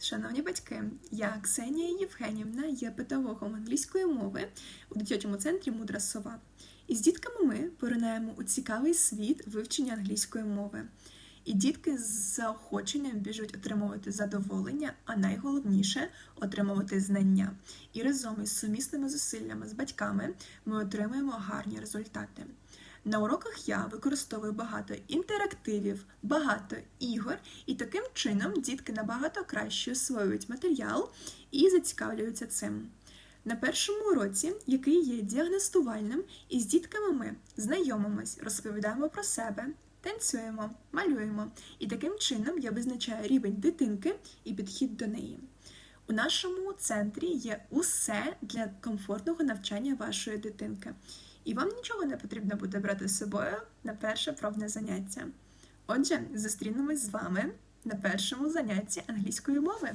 шановні батьки! Я Ксенія Євгенівна, є педагогом англійської мови у дитячому центрі Мудра сова. І з дітками ми поринаємо у цікавий світ вивчення англійської мови. І дітки з заохоченням біжуть отримувати задоволення, а найголовніше отримувати знання. І разом із сумісними зусиллями з батьками ми отримуємо гарні результати. На уроках я використовую багато інтерактивів, багато ігор, і таким чином дітки набагато краще освоюють матеріал і зацікавлюються цим. На першому уроці, який є діагностувальним, із дітками ми знайомимось, розповідаємо про себе, танцюємо, малюємо, і таким чином я визначаю рівень дитинки і підхід до неї. У нашому центрі є усе для комфортного навчання вашої дитинки, і вам нічого не потрібно буде брати з собою на перше пробне заняття. Отже, зустрінемось з вами на першому занятті англійської мови.